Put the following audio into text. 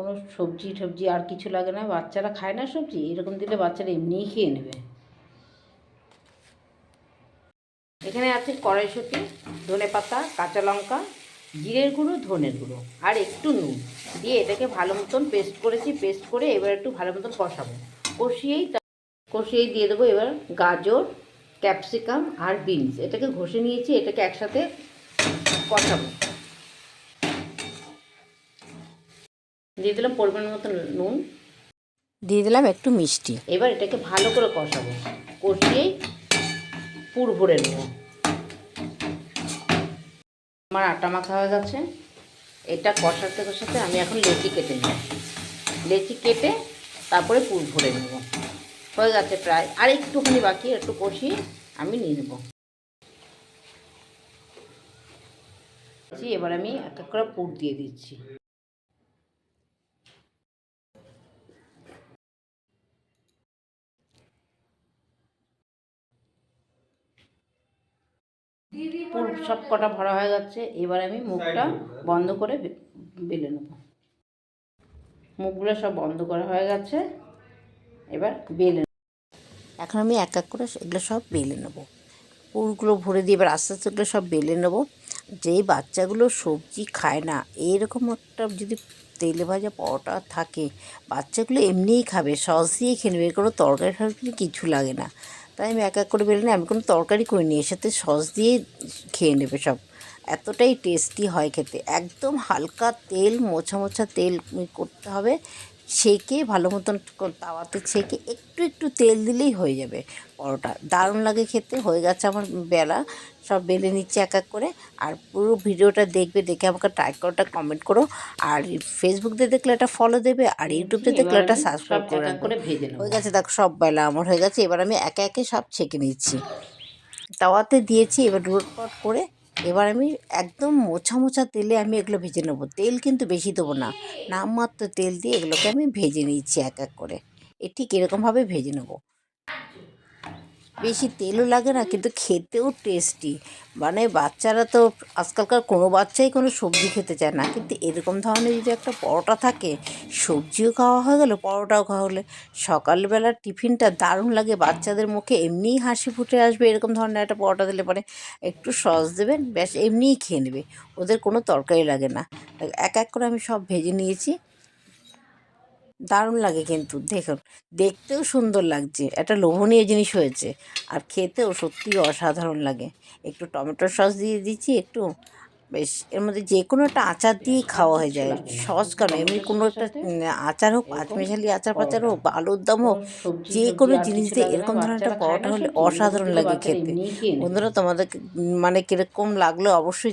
কোনো সবজি টবজি আর কিছু লাগে না, বাচ্চারা খায় না সবজি, এরকম দিলে বাচ্চারা এমনিই খেয়ে নেবে। এখানে আছে কড়াইশুঁটি, ধনে পাতা, কাঁচা লঙ্কা, জিরের গুঁড়ো, ধনের গুঁড়ো, আর একটু নুন। দিয়ে এটাকে ভালো মতন পেস্ট করেছি, পেস্ট করে এবার একটু ভালো মতন কষাবো। কষিয়েই কষিয়েই দিয়ে দেবো এবার গাজর, ক্যাপসিকাম আর বিনস। এটাকে ঘষে নিয়েছি, এটাকে একসাথে কষাবো। দিয়ে দিলাম পরিমাণ মতো নুন। দিয়ে দিলাম একটু মিষ্টি। এবার এটাকে ভালো করে কষাবো। কষিয়ে পুর ভরে নেব। আমার আটা মাখা হয়ে গেছে। এটা কষাতে কষাতে আমি এখন লেচি কেটে নেব। লেচি কেটে তারপরে পুর ভরে নেব। হয়ে গেছে প্রায়। আর একটুখানি বাকি একটু কষিয়ে আমি নিয়ে নেব। এবার আমি এক এক করে পুর দিয়ে দিচ্ছি। পুর সব কটা ভরা হয়ে যাচ্ছে। এবার আমি মুখটা বন্ধ করে বেলে নেব। মুখগুলো সব বন্ধ করা হয়ে গেছে। এবার বেলে। এখন আমি এক এক করে এগুলো সব বেলে নেব। পুরগুলো ভরে দিয়ে এবার আস্তে আস্তে এগুলো সব বেলে নেব। যেই বাচ্চাগুলো সবজি খায় না এইরকম একটা যদি তেলে ভাজা পরোটা থাকে বাচ্চাগুলো এমনিই খাবে সস দিয়ে খেয়ে নেবে কোনো তরকারি টরকারি কিছু লাগে না। তাই আমি এক এক করে বেরোলে আমি কোনো তরকারি করিনি এর সাথে সস দিয়ে খেয়ে নেবে সব। এতটাই টেস্টি হয় খেতে। একদম হালকা তেল, মোছা মোছা তেল করতে হবে ছেঁকে ভালো মতন তাওয়াতে ছেঁকে একটু একটু তেল দিলেই হয়ে যাবে পরোটা। দারুণ লাগে খেতে হয়ে গেছে আমার বেলা। সব বেলে নিচ্ছে এক এক করে। আর পুরো ভিডিওটা দেখবে দেখে আমাকে ট্রাই করোটা কমেন্ট করো। আর ফেসবুক দিয়ে দেখলে একটা ফলো দেবে আর ইউটিউবে দেখলে একটা সাবস্ক্রাইব করে করে ভেজে হয়ে গেছে দেখো সব বেলা আমার হয়ে গেছে। এবার আমি একে একে সব ছেঁকে নিচ্ছি। তাওয়াতে দিয়েছি এবার রোটপট করে এবার আমি একদম মোছা মোছা তেলে আমি এগুলো ভেজে নেব। তেল কিন্তু বেশি দেবো না। নামমাত্র তেল দিয়ে এগুলোকে আমি ভেজে নিচ্ছি এক এক করে। এ ঠিক এরকমভাবে ভেজে নেব। বেশি তেলও লাগে না, কিন্তু খেতেও টেস্টি মানে বাচ্চারা তো আজকালকার কোনো বাচ্চাই কোনো সবজি খেতে চায় না, কিন্তু এরকম ধরনের যদি একটা পরোটা থাকে, সবজিও খাওয়া হয়ে গেলো, পরোটাও খাওয়া হলে। সকালবেলার টিফিনটা দারুণ লাগে, বাচ্চাদের মুখে এমনিই হাসি ফুটে আসবে, এরকম ধরনের একটা পরোটা দিলে পরে একটু সস দেবেন, ব্যাস এমনিই খেয়ে নেবে। ওদের কোনো তরকারি লাগে না। এক এক করে আমি সব ভেজে নিয়েছি দারুণ লাগে কিন্তু, দেখুন। দেখতেও সুন্দর লাগছে, একটা লোভনীয় জিনিস হয়েছে, আর খেতেও সত্যি অসাধারণ লাগে। একটু টমেটো সস দিয়ে দিচ্ছি একটু, বেশ, এর মধ্যে যে কোনো একটা আচার দিয়েই খাওয়া হয়ে যায়। সস কেন, এমনি কোনো একটা আচার হোক, পাঁচমিশালি আচার পাচার হোক বা আলুর দম হোক যে কোনো জিনিস দিয়ে এরকম ধরনের একটা পরোটা হলে অসাধারণ লাগে খেতে। বন্ধুরা, তোমাদের মানে কীরকম লাগল অবশ্যই